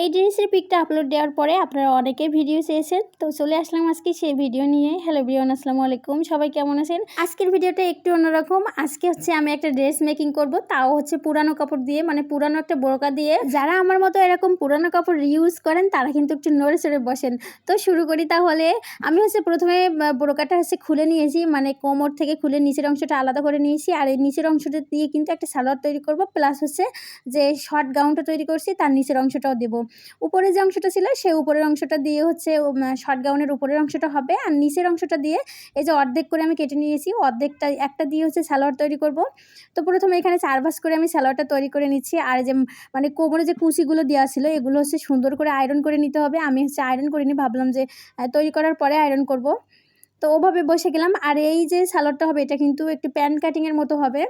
এই ড্রেসের পিকটা আপলোড দেওয়ার পরে আপনারা অনেকে ভিডিও চেয়েছেন। তো চলে আসলাম আজকে সেই ভিডিও নিয়ে। হ্যালো বিরিয়ান আসসালামু আলাইকুম। সবাই কেমন আছেন? আজকের ভিডিওটা একটু অন্যরকম। আজকে হচ্ছে আমি একটা ড্রেস মেকিং করব। তাও হচ্ছে পুরানো কাপড় দিয়ে মানে পুরানো একটা বোরকা দিয়ে। যারা আমার মতো এরকম পুরানো কাপড় ইউজ করেন, তারা কিন্তু একটু নড়ে চড়ে বসেন। তো শুরু করি তাহলে। আমি হচ্ছে প্রথমে বোরকাটা হচ্ছে খুলে নিয়েছি। মানে কোমর থেকে খুলে নিচের অংশটা আলাদা করে নিয়েছি। আর এই নিচের অংশটা দিয়ে কিন্তু একটা সালোয়ার তৈরি করব। প্লাস হচ্ছে যে শর্ট গাউনটা তৈরি করছি, তার নিচের অংশটাও দেবো। উপরে যে অংশটা ছিল সেই উপরের অংশটা দিয়ে হচ্ছে শর্ট গাউনের উপরের অংশটা হবে আর নিচের অংশটা দিয়ে এই যে অর্ধেক করে আমি কেটে নিয়েছি, অর্ধেকটা, একটা দিয়ে হচ্ছে সালোয়ার তৈরি করব। তো প্রথমে এখানে চার ভাঁজ করে আমি সালোয়ারটা তৈরি করে নিচ্ছি আর যে মানে কোমরে যে কুচিগুলো দেওয়া ছিল, এগুলো হচ্ছে সুন্দর করে আয়রন করে নিতে হবে। আমি হচ্ছে আয়রন করিনি, ভাবলাম যে তৈরি করার পরে আয়রন করব। তো ওভাবে বসে গেলাম আর এই যে সালোয়ারটা হবে, এটা কিন্তু একটু প্যান্ট কাটিংয়ের মতো হবে।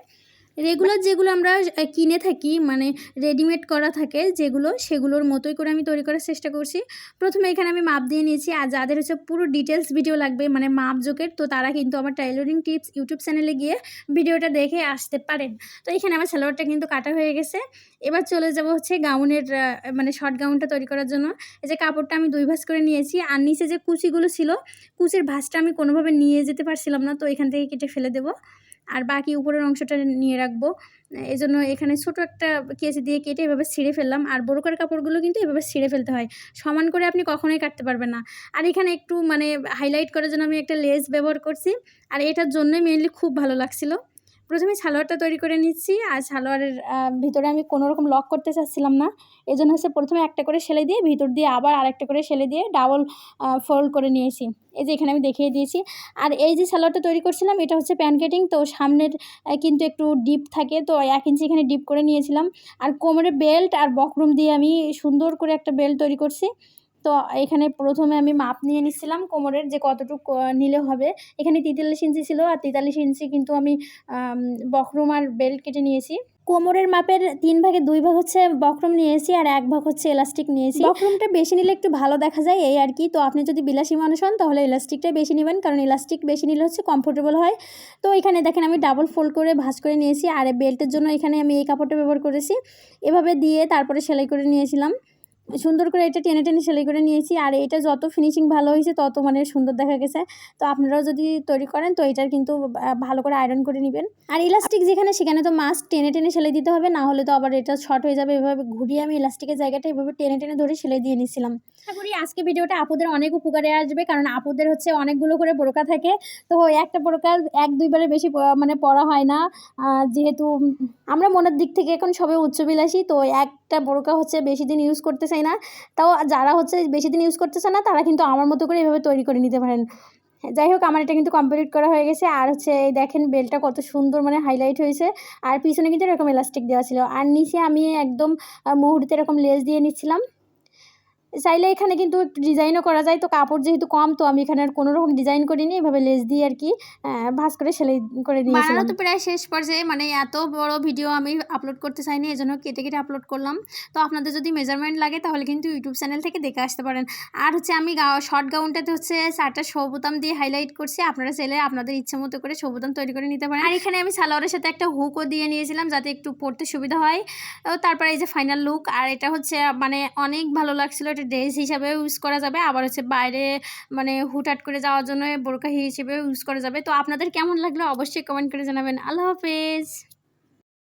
রেগুলার যেগুলো আমরা কিনে থাকি মানে রেডিমেড করা থাকে, যেগুলো, সেগুলোর মতোই করে আমি তৈরি করার চেষ্টা করছি। প্রথমে এখানে আমি মাপ দিয়ে নিয়েছি, আর যাদের হচ্ছে পুরো ডিটেলস ভিডিও লাগবে মানে মাপ জোকের, তো তারা কিন্তু আমার টাইলরিং টিপস ইউটিউব চ্যানেলে গিয়ে ভিডিওটা দেখে আসতে পারেন। তো এখানে আমার সালোয়ারটা কিন্তু কাটা হয়ে গেছে। এবার চলে যাব হচ্ছে গাউনের মানে শর্ট গাউনটা তৈরি করার জন্য। এই যে কাপড়টা আমি দুই ভাঁজ করে নিয়েছি, আর নিচে যে কুচিগুলো ছিল, কুচির ভাঁজটা আমি কোনোভাবে নিয়ে যেতে পারছিলাম না, তো এখান থেকে কেটে ফেলে দেবো। আর বাকি উপরের অংশটা নিয়ে রাখব। এই জন্য এখানে ছোটো একটা কেচি দিয়ে কেটে এভাবে ছিঁড়ে ফেললাম। আর বোরকার কাপড়গুলো কিন্তু এভাবে ছিঁড়ে ফেলতে হয়। সমান করে আপনি কখনোই কাটতে পারবেন না। আর এখানে একটু মানে হাইলাইট করার জন্য আমি একটা লেস ব্যবহার করছি। আর এটার জন্যই মেনলি খুব ভালো লাগছিল। প্রথমে সালোয়ারটা তৈরি করে নিচ্ছি, আর সালোয়ারের ভিতরে আমি কোনো রকম লক করতে চাচ্ছিলাম না। এই জন্য হচ্ছে প্রথমে একটা করে সেলাই দিয়ে, ভিতর দিয়ে আবার আরেকটা করে সেলাই দিয়ে ডাবল ফোল্ড করে নিয়েছি। এই যে এখানে আমি দেখিয়ে দিয়েছি। আর এই যে সালোয়ারটা তৈরি করছিলাম, এটা হচ্ছে প্যান কেটিং তো সামনের কিন্তু একটু ডিপ থাকে, তো এক ইঞ্চি এখানে ডিপ করে নিয়েছিলাম। আর কোমরে বেল্ট আর বকরুম দিয়ে আমি সুন্দর করে একটা বেল্ট তৈরি করছি। তো এখানে প্রথমে আমি মাপ নিয়ে নিচ্ছিলাম কোমরের যে কতটুকু নিলে হবে। এখানে তেতাল্লিশ ইঞ্চি ছিল আর তেতাল্লিশ ইঞ্চি কিন্তু আমি বকরুম আর বেল্ট কেটে নিয়েছি। কোমরের মাপের তিন ভাগে দুই ভাগ হচ্ছে বক্রম নিয়েছি আর এক ভাগ হচ্ছে এলাস্টিক নিয়েছি। বক্রমটা বেশি নিলে একটু ভালো দেখা যায়, এই আর কি। তো আপনি যদি বিলাসী মানুষ হন তাহলে এলাস্টিকটাই বেশি নেবেন, কারণ এলাস্টিক বেশি নিলে হচ্ছে কমফোর্টেবল হয়। তো এখানে দেখেন আমি ডাবল ফোল্ড করে ভাঁজ করে নিয়েছি, আর বেল্টের জন্য এখানে আমি এই কাপড়টা ব্যবহার করেছি। এভাবে দিয়ে তারপরে সেলাই করে নিয়েছিলাম। সুন্দর করে এটা টেনে টেনে সেলাই করে নিয়েছি। আর এটা যত ফিনিশিং ভালো হয়েছে, তত মানে সুন্দর দেখা গেছে। তো আপনারাও যদি তৈরি করেন, তো এটার কিন্তু ভালো করে আয়রন করে নেবেন। আর ইলাস্টিক যেখানে, সেখানে তো মাস্ক টেনে টেনে সেলাই দিতে হবে। না হলে তো আবার এটা শর্ট হয়ে যাবে। এভাবে ঘুরিয়ে আমি ইলাস্টিকের জায়গাটা এভাবে টেনে টেনে ধরে সেলাই দিয়ে নিয়েছিলাম আশা করি আজকে ভিডিওটা আপুদের অনেক উপকারে আসবে, কারণ আপুদের হচ্ছে অনেকগুলো করে বোরকা থাকে। তো একটা বোরকা এক দুইবারে বেশি মানে পরা হয় না। যেহেতু আমরা মনের দিক থেকে এখন সবাই উচ্চবিলাসী, তো একটা বোরকা হচ্ছে বেশি দিন ইউজ করতে চাই না। তাও যারা হচ্ছে বেশি দিন ইউজ করতে চায় না, তারা কিন্তু আমার মতো করে এভাবে তৈরি করে নিতে পারেন। যাই হোক, আমার এটা কিন্তু কমপ্লিট করা হয়ে গেছে। আর হচ্ছে এই দেখেন বেলটা কত সুন্দর মানে হাইলাইট হয়েছে। আর পিছনে কিন্তু এরকম এলাস্টিক দেওয়া ছিল। আর নিচে আমি একদম মুহূর্তে এরকম লেস দিয়ে নিচ্ছিলাম। চাইলে এখানে কিন্তু একটু ডিজাইনও করা যায়। তো কাপড় যেহেতু কম তো আমি এখানে আর কোনো রকম ডিজাইন করিনি। এভাবে লেস দিয়ে আর কি ভাঁজ করে সেলাই করে দিয়েছিলাম বানানো তো প্রায় শেষ পর্যায়ে মানে এত বড় ভিডিও আমি আপলোড করতে চাইনি এজন্য কেটে কেটে আপলোড করলাম। তো আপনাদের যদি মেজারমেন্ট লাগে তাহলে কিন্তু ইউটিউব চ্যানেল থেকে দেখে আসতে পারেন। আর হচ্ছে আমি শর্ট গাউনটাতে হচ্ছে চারটা সবুতাম দিয়ে হাইলাইট করছি। আপনারা চাইলে আপনাদের ইচ্ছে মতো করে সবুতাম তৈরি করে নিতে পারেন। আর এখানে আমি সালোয়ারের সাথে একটা হুকও দিয়ে নিয়েছিলাম যাতে একটু পড়তে সুবিধা হয়। তারপরে এই যে ফাইনাল লুক আর এটা হচ্ছে মানে অনেক ভালো লাগছিল। এটা ড্রেস হিসাবে ইউজ করা যাবে, আবার হচ্ছে বাইরে মানে হুটহাট করে যাওয়ার জন্য বোরকা হিসেবে ইউজ করা যাবে। তো আপনাদের কেমন লাগল অবশ্যই কমেন্ট করে জানাবেন। আল্লাহ হাফেজ।